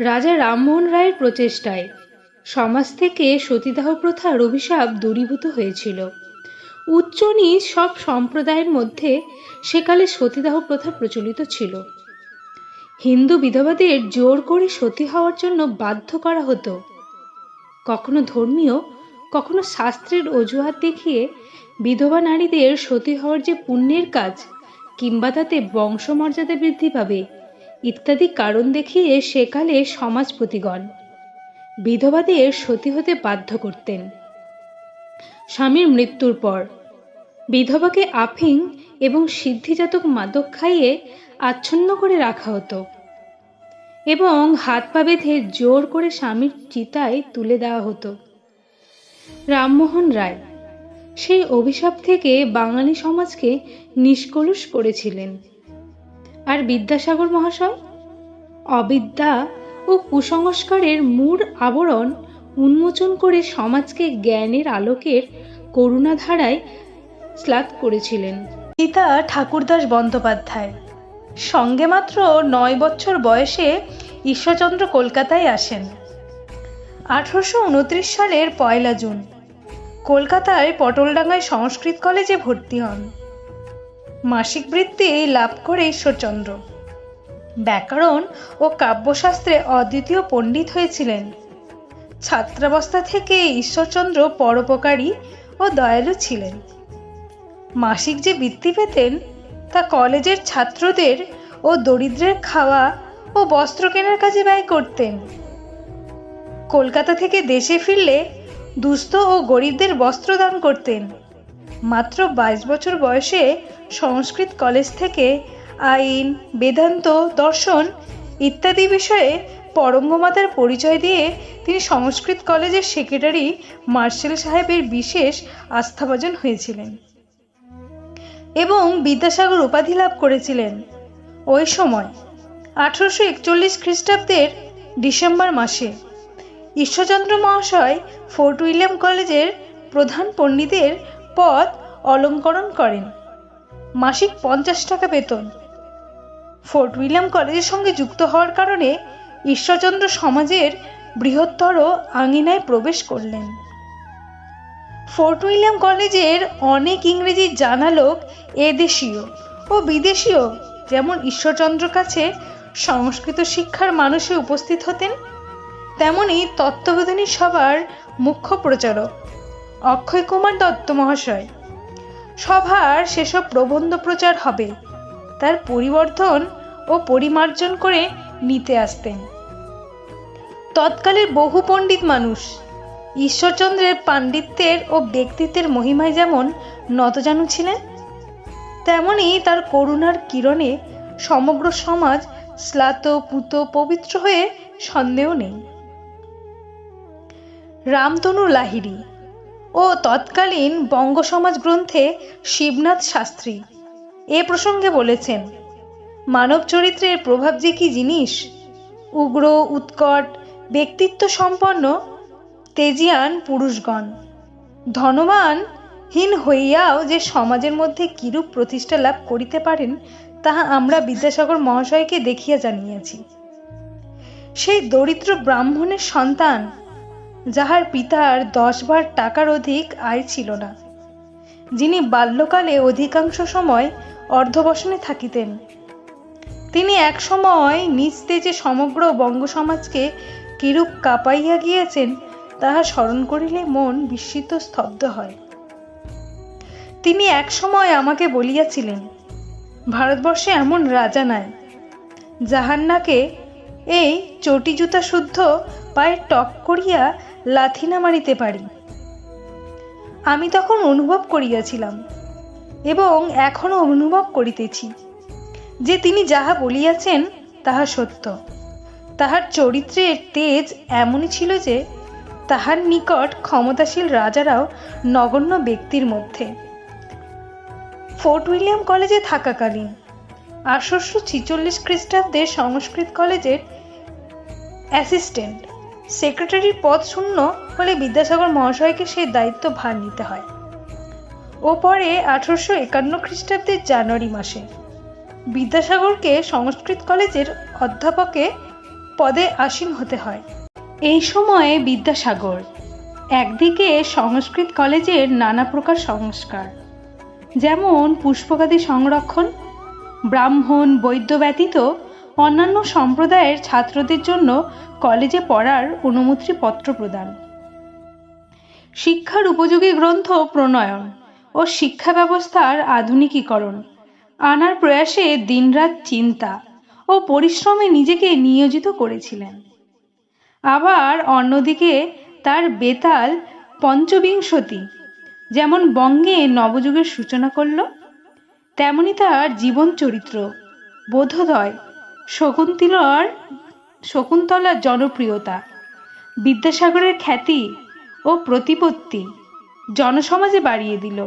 রাজা রামমোহন রায়ের প্রচেষ্টায়। সমাজ থেকে সতীদাহ প্রথার অভিশাপ দূরীভূত হয়েছিল। উচ্চ নিচ সব সম্প্রদায়ের মধ্যে সেকালে সতীদাহ প্রথা প্রচলিত ছিল। হিন্দু বিধবাদের জোর করে সতী হওয়ার জন্য বাধ্য করা হতো। কখনো ধর্মীয়, কখনো শাস্ত্রের অজুহাত দেখিয়ে বিধবা নারীদের সতী হওয়ার যে পুণ্যের কাজ, কিংবা তাতে বংশমর্যাদা বৃদ্ধি পাবে ইত্যাদি কারণ দেখিয়ে সেকালে সমাজপতিগণ। বিধবাদের সতী হতে বাধ্য করতেন। স্বামীর মৃত্যুর পর বিধবাকে আফিং এবং সিদ্ধিজাতক মাদক খাইয়ে আচ্ছন্ন করে রাখা হতো এবং হাত পা বেঁধে জোর করে স্বামীর চিতায় তুলে দেওয়া হতো। রামমোহন রায় সেই অভিশাপ থেকে বাঙালি সমাজকে নিষ্কলুষ করেছিলেন। আর বিদ্যাসাগর মহাশয়? অবিদ্যা ও কুসংস্কারের মূল আবরণ উন্মোচন করে সমাজকে জ্ঞানের আলোকের করুণাধারায় স্লাত করেছিলেন। পিতা ঠাকুরদাস বন্দ্যোপাধ্যায়। সঙ্গে মাত্র নয় বছর বয়সে ঈশ্বরচন্দ্র কলকাতায় আসেন। আঠারোশো উনত্রিশ সালের পয়লা জুন। কলকাতায় পটলডাঙ্গায় সংস্কৃত কলেজে ভর্তি হন। মাসিক বৃত্তি লাভ করে ঈশ্বরচন্দ্র। ব্যাকরণ ও কাব্যশাস্ত্রে অদ্বিতীয় পণ্ডিত হয়েছিলেন। ছাত্রাবস্থা থেকে ঈশ্বরচন্দ্র পরোপকারী ও দয়ালু ছিলেন। মাসিক যে বৃত্তি পেতেন, তা কলেজের ছাত্রদের ও দরিদ্রের খাওয়া ও বস্ত্র কেনার কাজে ব্যয় করতেন। কলকাতা থেকে দেশে ফিরলে দুস্থ ও গরিবদের বস্ত্র দান করতেন। মাত্র বাইশ বছর বয়সে সংস্কৃত কলেজ থেকে আইন, বেদান্ত, দর্শন ইত্যাদি বিষয়ে পরঙ্গমাতার পরিচয় দিয়ে তিনি সংস্কৃত কলেজের সেক্রেটারি মার্শাল সাহেবের বিশেষ আস্থাভাজন হয়েছিলেন এবং বিদ্যাসাগর উপাধি লাভ করেছিলেন। ওই সময় আঠারোশো একচল্লিশ খ্রিস্টাব্দের ডিসেম্বর মাসে ঈশ্বরচন্দ্র মহাশয় ফোর্ট উইলিয়াম কলেজের প্রধান পণ্ডিতের পদ অলঙ্করণ করেন। মাসিক পঞ্চাশ টাকা বেতন। ফোর্ট উইলিয়াম কলেজের সঙ্গে যুক্ত হওয়ার কারণে ঈশ্বরচন্দ্র সমাজের বৃহত্তর আঙিনায় প্রবেশ করলেন। ফোর্ট উইলিয়াম কলেজের অনেক ইংরেজি জানা লোক এদেশীয় ও বিদেশীয়, যেমন ঈশ্বরচন্দ্র কাছে সংস্কৃত শিক্ষার মানুষে উপস্থিত হতেন, তেমনি তত্ত্ববোধিনী সভার মুখ্য প্রচারক অক্ষয় কুমার দত্ত মহাশয়। সভার সেসব প্রবন্ধ প্রচার হবে। তার পরিবর্ধন ও পরিমার্জন করে নিতে আসতেন। তৎকালের বহু পণ্ডিত মানুষ, ঈশ্বরচন্দ্রের পাণ্ডিত্যের ও ব্যক্তিত্বের মহিমায় যেমন নতজানু ছিলেন, তেমনি তার করুণার কিরণে সমগ্র সমাজ স্লাত পুত, পবিত্র হয়ে সন্দেহ নেই। রামতনু লাহিড়ী ও তৎকালীন বঙ্গ সমাজ গ্রন্থে শিবনাথ শাস্ত্রী। এ প্রসঙ্গে বলেছেন, মানব চরিত্রের প্রভাব যে কি জিনিস? উগ্র, উৎকট, ব্যক্তিত্ব সম্পন্ন, তেজিয়ান পুরুষগণ। ধনবান, হীন হইয়াও যে সমাজের মধ্যে কিরূপ প্রতিষ্ঠা লাভ করিতে পারেন, তাহা আমরা বিদ্যাসাগর মহাশয়কে দেখিয়া জানিয়াছি। সেই দরিদ্র ব্রাহ্মণের সন্তান যাহার পিতার দশবার টাকার অধিক আয় ছিল না। যিনি বাল্যকালে অধিকাংশ সময় অর্ধবসনে থাকিতেন। তিনি এক সময় নিজ তেজে সমগ্র বঙ্গ সমাজকে কিরূপ কাঁপাইয়া গিয়েছেন, তাহা স্মরণ করিলে মন বিস্মিত স্তব্ধ হয়। তিনি এক সময় আমাকে বলিয়াছিলেন, ভারতবর্ষে এমন রাজা নাই যাহার নাকে এই চটি জুতা শুদ্ধ পায়ে টক করিয়া লাথি না মারিতে পারি। আমি তখন অনুভব করিয়াছিলাম এবং এখনও অনুভব করিতেছি যে তিনি যাহা বলিয়াছেন তাহা সত্য। তাহার চরিত্রের তেজ এমনই ছিল যে তাহার নিকট ক্ষমতাশীল রাজারাও নগণ্য ব্যক্তির মধ্যে। ফোর্ট উইলিয়াম কলেজে থাকাকালীন আঠারোশো ছিচল্লিশ খ্রিস্টাব্দে সংস্কৃত কলেজের অ্যাসিস্ট্যান্ট সেক্রেটারির পদ শূন্য হলে বিদ্যাসাগর মহাশয়কে সেই দায়িত্ব ভার নিতে হয়। ও পরে আঠারোশো একান্ন খ্রিস্টাব্দের জানুয়ারি মাসে বিদ্যাসাগরকে সংস্কৃত কলেজের অধ্যাপকে পদে আসীন হতে হয়। এই সময়ে বিদ্যাসাগর একদিকে সংস্কৃত কলেজের নানা প্রকার সংস্কার, যেমন পুষ্পকাদি সংরক্ষণ, ব্রাহ্মণ, বৈদ্য ব্যতীত অন্যান্য সম্প্রদায়ের ছাত্রদের জন্য কলেজে পড়ার অনুমতিপত্র প্রদান। শিক্ষার উপযোগী গ্রন্থ প্রণয়ন ও শিক্ষা ব্যবস্থার আধুনিকীকরণ, আনার প্রয়াসে দিনরাত চিন্তা ও পরিশ্রমে নিজেকে নিয়োজিত করেছিলেন। আবার অন্যদিকে তার বেতাল পঞ্চবিংশতি, যেমন বঙ্গে নবযুগের সূচনা করল, তেমনি তার জীবন চরিত্র বোধোদয় শকুন্তলার শকুন্তলার জনপ্রিয়তা, বিদ্যাসাগরের খ্যাতি ও প্রতিপত্তি জনসমাজে বাড়িয়ে দিল।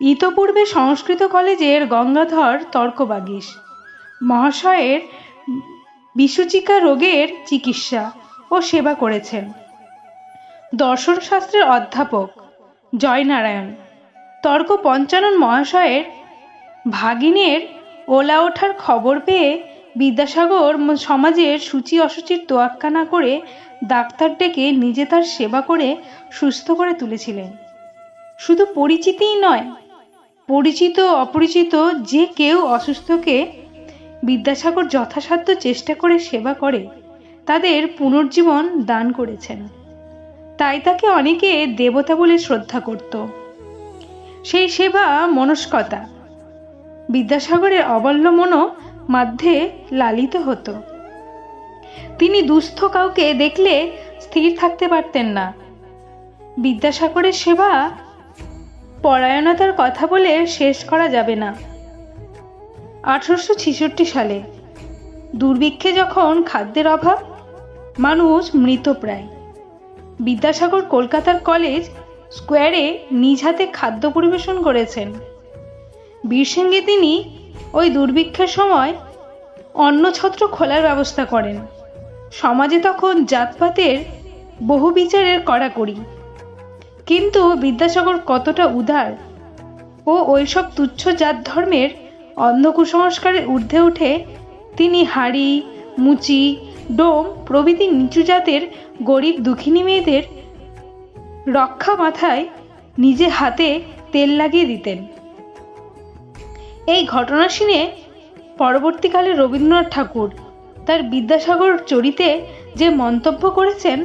ইতপূর্বে সংস্কৃত কলেজের গঙ্গাধর তর্কবাগীশ, মহাশয়ের বিসূচিকা রোগের চিকিৎসা ও সেবা করেছেন। দর্শনশাস্ত্রের অধ্যাপক জয়নারায়ণ, তর্ক পঞ্চানন মহাশয়ের ভাগিনের ওলা ওঠার খবর পেয়ে বিদ্যাসাগর সমাজের সূচি অসুচির তোয়াক্কা না করে ডাক্তার ডেকে নিজে তার সেবা করে সুস্থ করে তুলেছিলেন। শুধু পরিচিতিই নয়, পরিচিত অপরিচিত যে কেউ অসুস্থকে বিদ্যাসাগর যথাসাধ্য চেষ্টা করে সেবা করে, তাদের পুনর্জীবন দান করেছেন। তাই তাকে অনেকে দেবতা বলে শ্রদ্ধা করত। সেই সেবা মনস্কতা, বিদ্যাসাগরের অবল্য মনো মধ্যে লালিত হতো। তিনি দুস্থ কাউকে দেখলে স্থির থাকতে পারতেন না। বিদ্যাসাগরের সেবা পরায়ণতার কথা বলে শেষ করা যাবে না। আঠারোশো ছেষট্টি সালে দুর্ভিক্ষে যখন খাদ্যের অভাব, মানুষ মৃতপ্রায়। বিদ্যাসাগর কলকাতার কলেজ স্কোয়ারে নিজ হাতে খাদ্য পরিবেশন করেছেন। বীরসিংহে তিনি ওই দুর্ভিক্ষের সময় অন্নছত্র খোলার ব্যবস্থা করেন। সমাজে তখন জাতপাতের বহু বিচারের কড়াকড়ি। কিন্তু বিদ্যাসাগর কতটা উদার ও ওইসব তুচ্ছ জাত ধর্মের অন্ধ কুসংস্কারের ঊর্ধ্বে উঠে তিনি হাড়ি, মুচি, ডোম প্রভৃতি নিচু জাতের গরিব দুঃখিনী মেয়েদের রক্ষা মাথায় নিজে হাতে তেল লাগিয়ে দিতেন। এই ঘটনা শুনে পরবর্তীকালে রবীন্দ্রনাথ ঠাকুর তার বিদ্যাসাগর চরিতে যে মন্তব্য করেছেন,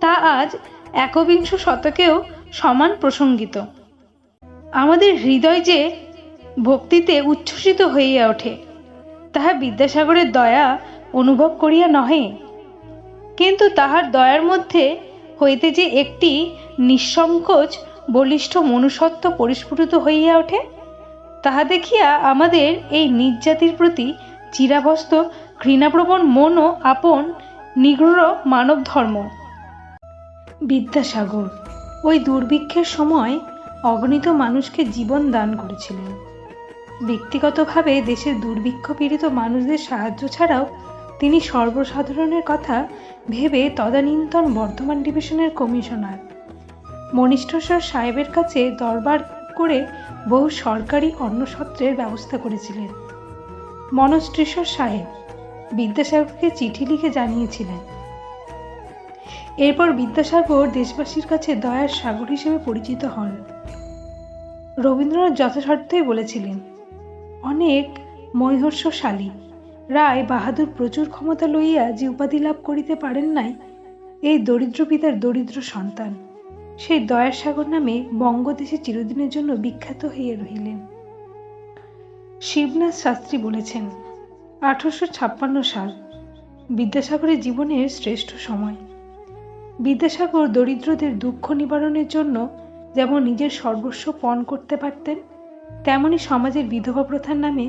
তা আজ একবিংশ শতকেও সমান প্রসঙ্গিত। আমাদের হৃদয় যে ভক্তিতে উচ্ছ্বসিত হইয়া ওঠে, তাহা বিদ্যাসাগরের দয়া অনুভব করিয়া নহে। কিন্তু তাহার দয়ার মধ্যে হইতে যে একটি নিঃসংকোচ, বলিষ্ঠ মনুষ্যত্ব পরিস্ফুটিত হইয়া ওঠে তাহা দেখিয়া আমাদের এই নির্জাতির প্রতি চিরাভস্ত ঘৃণাপ্রবণ মনও আপন, নিগ্রহ মানব ধর্ম বিদ্যাসাগর, ওই দুর্ভিক্ষের সময় অগণিত মানুষকে জীবন দান করেছিলেন। ব্যক্তিগতভাবে দেশের দুর্ভিক্ষ পীড়িত মানুষদের সাহায্য ছাড়াও তিনি সর্বসাধারণের কথা ভেবে তদানীন্তন বর্ধমান ডিভিশনের কমিশনার। মনিষ্ঠস্বর সাহেবের কাছে দরবার করে বহু সরকারি অন্নসত্রের ব্যবস্থা করেছিলেন। মনস্ট্রেশ্বর সাহেব বিদ্যাসাগরকে চিঠি লিখে জানিয়েছিলেন। এরপর বিদ্যাসাগর দেশবাসীর কাছে দয়ার সাগর হিসেবে পরিচিত হন। রবীন্দ্রনাথ যথাসাধ্যই বলেছিলেন, অনেক মৈহর্ষশালী রায় বাহাদুর প্রচুর ক্ষমতা লইয়া যে উপাধি লাভ করিতে পারেন নাই, এই দরিদ্র পিতার দরিদ্র সন্তান। সেই দয়ার সাগর নামে বঙ্গদেশে চিরদিনের জন্য বিখ্যাত হইয়া রহিলেন। শিবনাথ শাস্ত্রী বলেছেন, আঠারোশো ছাপ্পান্ন সাল বিদ্যাসাগরের জীবনের শ্রেষ্ঠ সময়। বিদ্যাসাগর দরিদ্রদের দুঃখ নিবারণের জন্য যেমন নিজের সর্বস্ব পণ করতে পারতেন, তেমনি সমাজের বিধবা প্রথার নামে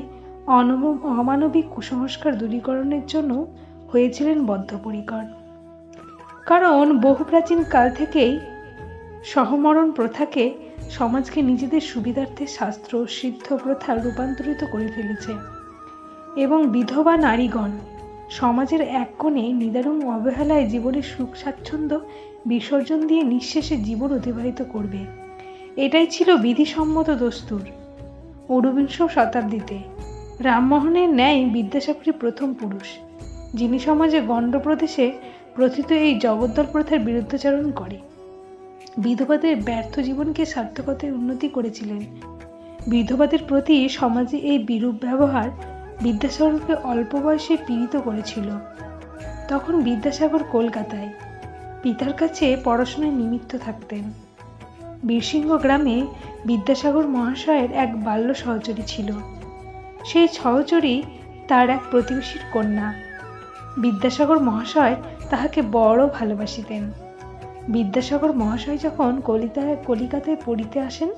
অমানবিক কুসংস্কার দূরীকরণের জন্য হয়েছিলেন বদ্ধপরিকর। কারণ বহু প্রাচীন কাল থেকেই সহমরণ প্রথাকে সমাজকে নিজেদের সুবিধার্থে শাস্ত্র, সিদ্ধ প্রথা রূপান্তরিত করে ফেলেছে এবং বিধবা নারীগণ সমাজের এক কোণে নিদারুণ অবহেলায় জীবনের সুখ স্বাচ্ছন্দ্য বিসর্জন দিয়ে নিঃশেষে জীবন অতিবাহিত করবে। এটাই ছিল বিধিসম্মত দস্তুর। ঊনবিংশ শতাব্দীতে রামমোহনের ন্যায় বিদ্যাসাগরী প্রথম পুরুষ, যিনি সমাজে গণ্ডপ্রদেশে প্রথিত এই জগদ্দল প্রথার বিরুদ্ধাচরণ করে। বিধবাদের ব্যর্থ জীবনকে সার্থকতায় উন্নতি করেছিলেন। বিধবাদের প্রতি সমাজে এই বিরূপ ব্যবহার বিদ্যাসাগরকে অল্প বয়সে পীড়িত করেছিল। তখন বিদ্যাসাগর কলকাতায় পিতার কাছে পড়াশোনায় নিমিত্ত থাকতেন। বীরসিংহ গ্রামে বিদ্যাসাগর মহাশয়ের এক বাল্য সহচরী ছিল। সেই সহচরী তার এক প্রতিবেশীর কন্যা। বিদ্যাসাগর মহাশয় তাহাকে বড় ভালোবাসিতেন। বিদ্যাসাগর মহাশয় যখন কলিতায় কলিকাতায় পড়িতে আসেন,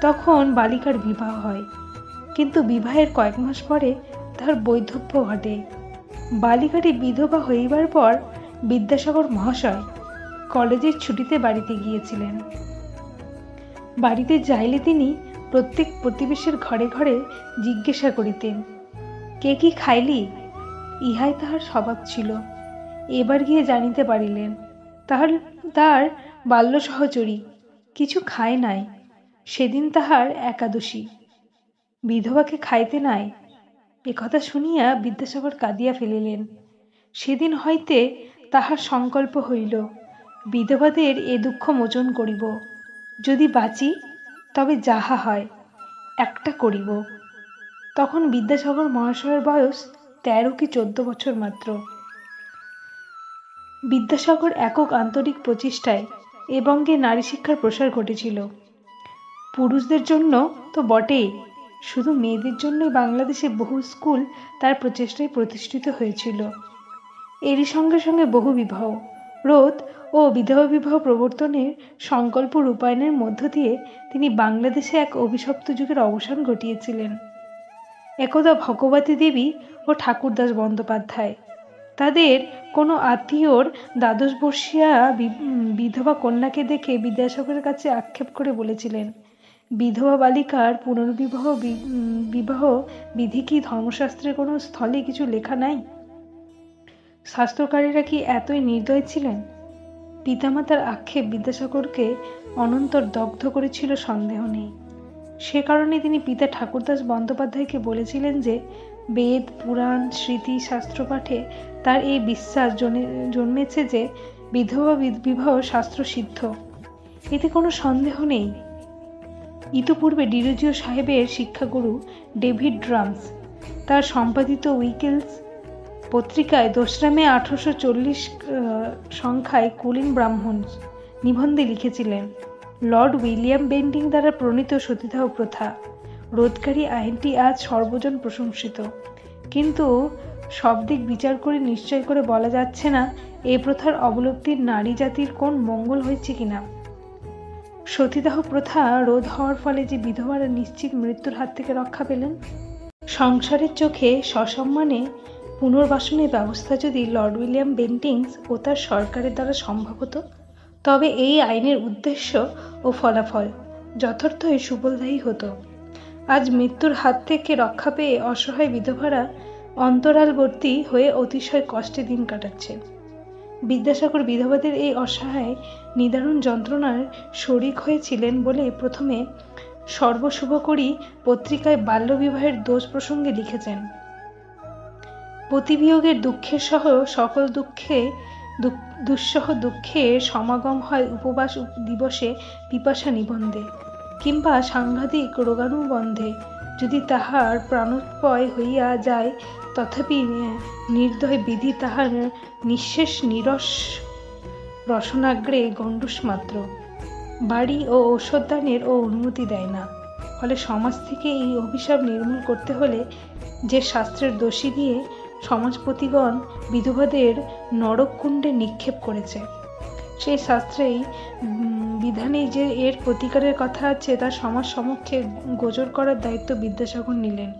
তখন বালিকার বিবাহ হয়। কিন্তু বিবাহের কয়েক মাস পরে তার বৈধব্য ঘটে। বালিকাটি বিধবা হইবার পর বিদ্যাসাগর মহাশয় কলেজের ছুটিতে বাড়িতে গিয়েছিলেন। বাড়িতে যাইলে তিনি প্রত্যেক প্রতিবেশীর ঘরে ঘরে জিজ্ঞাসা করিতেন, কে কি খাইলি? ইহাই তাহার স্বভাব ছিল। এবার গিয়ে জানিতে পারিলেন, তাহার তার বাল্য সহচরী কিছু খায় নাই, সেদিন তাহার একাদশী। বিধবাকে খাইতে নাই একথা শুনিয়া বিদ্যাসাগর কাঁদিয়া ফেলিলেন। সেদিন হইতে তাহার সংকল্প হইল, বিধবাদের এ দুঃখ মোচন করিব। যদি বাঁচি, তবে যাহা হয়, একটা করিব। তখন বিদ্যাসাগর মহাশয়ের বয়স তেরো কি চোদ্দ বছর মাত্র। বিদ্যাসাগর একক আন্তরিক প্রচেষ্টায় এ বঙ্গে নারী শিক্ষার প্রসার ঘটেছিল। পুরুষদের জন্য তো বটেই, শুধু মেয়েদের জন্যই বাংলাদেশে বহু স্কুল তার প্রচেষ্টায় প্রতিষ্ঠিত হয়েছিল। এরই সঙ্গে সঙ্গে বহু বিবাহ রোধ ও বিধবা বিবাহ প্রবর্তনের সংকল্প রূপায়ণের মধ্য দিয়ে তিনি বাংলাদেশে এক অভিশপ্ত যুগের অবসান ঘটিয়েছিলেন। একদা ভগবতী দেবী ও ঠাকুরদাস বন্দ্যোপাধ্যায়। তাদের কোনো আত্মীয়র দ্বাদশ বর্ষিয়া বিধবা কন্যাকে দেখে বিদ্যাসাগরের কাছে আক্ষেপ করে বলেছিলেন, বিধবা বালিকার পুনর্বিবাহ বিবাহ বিধি কি ধর্মশাস্ত্রের কোনো স্থলে কিছু লেখা নাই? শাস্ত্রকারীরা কি এতই নির্দয় ছিলেন? পিতামাতার আক্ষেপ বিদ্যাসাগরকে অনন্তর দগ্ধ করেছিল, সন্দেহ নেই। সে কারণে তিনি পিতা ঠাকুরদাস বন্দ্যোপাধ্যায়কে বলেছিলেন যে বেদ, পুরাণ, স্মৃতি শাস্ত্র পাঠে তার এই বিশ্বাস জন্মেছে যে বিধবা বিবাহ শাস্ত্র সিদ্ধ। এতে কোনো সন্দেহ নেই। ইতিপূর্বে ডিরোজিও সাহেবের শিক্ষাগুরু ডেভিড ড্রামস তার সম্পাদিত উইকেলস পত্রিকায় দোসরা মে আঠারোশো চল্লিশ সংখ্যায় কুলিন ব্রাহ্মণ নিবন্ধে লিখেছিলেন, লর্ড উইলিয়াম বেন্টিং দ্বারা প্রণীত সতীদাহ প্রথা। রোধকারী আইনটি আজ সর্বজন প্রশংসিত। কিন্তু সব দিক বিচার করে নিশ্চয় করে বলা যাচ্ছে না এ প্রথার অবলব্ধির নারী জাতির কোন মঙ্গল হয়েছে কিনা। সতীদাহ প্রথা রোধ হওয়ার ফলে যে বিধবারা নিশ্চিত মৃত্যুর হাত থেকে রক্ষা পেলেন, সংসারের চোখে সসম্মানে পুনর্বাসনের ব্যবস্থা যদি লর্ড উইলিয়াম বেন্টিংস ও তার সরকারের দ্বারা সম্ভব হতো, তবে এই আইনের উদ্দেশ্য ও ফলাফল যথার্থই সুফলদায়ী হতো। আজ মৃত্যুর হাত থেকে রক্ষা পেয়ে অসহায় বিধবারা অন্তরালবর্তী হয়ে অতিশয় কষ্টে দিন কাটাচ্ছে। বিদ্যাসাগর বিধবাদের এই অসহায় নিদারুণ যন্ত্রণার শরিক হয়েছিলেন বলে প্রথমে সর্বশুভকরী পত্রিকায় বাল্যবিবাহের দোষ প্রসঙ্গে লিখেছেন। পতিবিয়োগের দুঃখের সহ সকল দুঃখে, দুঃসহ দুঃখে সমাগম হয় উপবাস দিবসে পিপাসা নিবন্ধে। কিংবা সাংঘাতিক রোগানুবন্ধে যদি তাহার প্রাণোৎপয় হইয়া যায়, তথাপি নির্দয় বিধি তাহার নিঃশেষ নিরস রসনাগ্রে গণ্ডুষ মাত্র। বাড়ি ও ঔষধদানের ও অনুমতি দেয় না। ফলে সমাজ থেকে এই অভিশাপ নির্মূল করতে হলে যে শাস্ত্রের দোষী দিয়ে সমাজপতিগণ বিধবাদের নরককুণ্ডে নিক্ষেপ করেছে। সেই শাস্ত্রেই বিধানেই যে এর প্রতিকারের কথা আছে তা সমাজ সমক্ষে গোচর করার দায়িত্ব বিদ্যাসাগর নিলেন।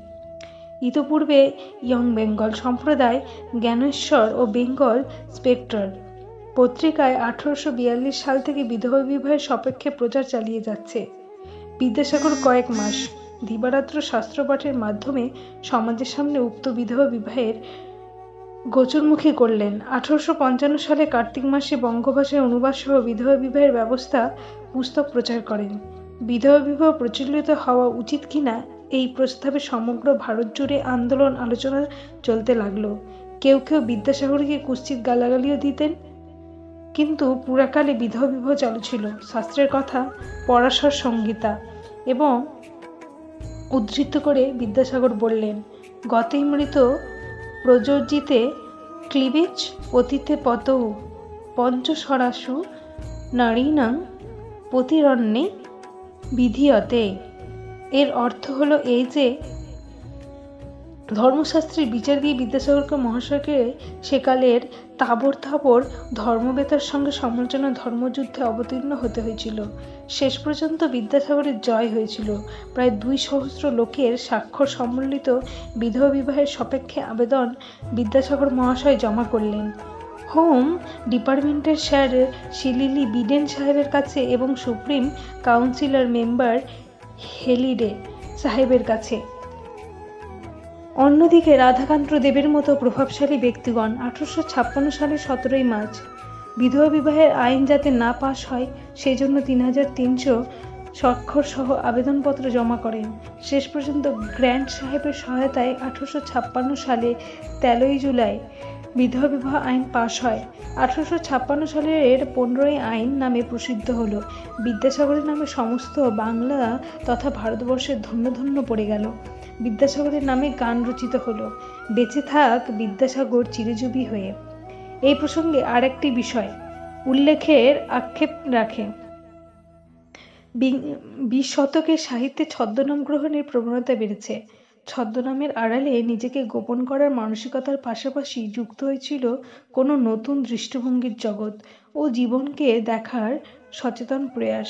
ইতোপূর্বে ইয়ং বেঙ্গল সম্প্রদায় জ্ঞানেশ্বর ও বেঙ্গল স্পেক্টর পত্রিকায় আঠারোশো বিয়াল্লিশ সাল থেকে বিধবা বিবাহের সপক্ষে প্রচার চালিয়ে যাচ্ছে। বিদ্যাসাগর কয়েক মাস দিবারাত্র শাস্ত্রপাঠের মাধ্যমে সমাজের সামনে উক্ত বিধবা বিবাহের গোচরমুখী করলেন। আঠারোশো পঞ্চান্ন সালে কার্তিক মাসে বঙ্গভাষায় অনুবাদ সহ বিধবা বিবাহের ব্যবস্থা পুস্তক প্রচার করেন। বিধবা বিবাহ প্রচলিত হওয়া উচিত কিনা এই প্রস্তাবে সমগ্র ভারত জুড়ে আন্দোলন আলোচনা চলতে লাগল। কেউ কেউ বিদ্যাসাগরকে কুৎসিত গালাগালিও দিতেন। কিন্তু পুরাকালে বিধবা বিবাহ চালু ছিল। শাস্ত্রের কথা, পরাশর সংগীতা এবং উদ্ধৃত করে বিদ্যাসাগর বললেন, গতেই মৃত প্রযোজিতে ক্লিবিজ অতীতে পতৌ পঞ্চসরাসু নারীণাং প্রতিরণ্যে বিধিয়তে। এর অর্থ হলো এই যে ধর্মশাস্ত্রের বিচার দিয়ে বিদ্যাসাগরকে মহাশয়কে সেকালের তাবর তাবর ধর্মবেতার সঙ্গে সমালোচনা, ধর্মযুদ্ধে অবতীর্ণ হতে হয়েছিল। শেষ পর্যন্ত বিদ্যাসাগরের জয় হয়েছিল। প্রায় দুই সহস্র লোকের স্বাক্ষর সম্মিলিত বিধবা বিবাহের সপেক্ষে আবেদন বিদ্যাসাগর মহাশয় জমা করলেন। হোম ডিপার্টমেন্টের স্যার শিলিলি বিডেন সাহেবের কাছে এবং সুপ্রিম কাউন্সিলর মেম্বার হেলিডে সাহেবের কাছে। অন্যদিকে রাধাকান্ত দেবের মতো প্রভাবশালী ব্যক্তিগণ আঠারোশো ছাপ্পান্ন সালের সতেরোই মার্চ বিধবা বিবাহের আইন যাতে না পাশ হয় সেই জন্য তিন হাজার তিনশো স্বাক্ষর সহ আবেদনপত্র জমা করেন। শেষ পর্যন্ত গ্র্যান্ড সাহেবের সহায়তায় আঠারোশো ছাপ্পান্ন সালে তেরোই জুলাই বিধবা বিবাহ আইন পাশ হয়। আঠারোশো ছাপ্পান্ন সালের এর পনেরোই আইন নামে প্রসিদ্ধ হল। বিদ্যাসাগরের নামে সমস্ত বাংলা তথা ভারতবর্ষের ধন্য ধন্য পড়ে গেল। বিদ্যাসাগরের নামে গান রচিত হলো। বেঁচে থাক বিদ্যাসাগর চিরজীবী হয়ে। এই প্রসঙ্গে আরেকটি বিষয়, উল্লেখের আক্ষেপ রাখে। বিশ শতকের সাহিত্যে ছদ্মনাম গ্রহণের প্রবণতা বেড়েছে। ছদ্মনামের আড়ালে নিজেকে গোপন করার মানসিকতার পাশাপাশি যুক্ত হয়েছিল কোনো নতুন দৃষ্টিভঙ্গির জগৎ ও জীবনকে দেখার সচেতন প্রয়াস।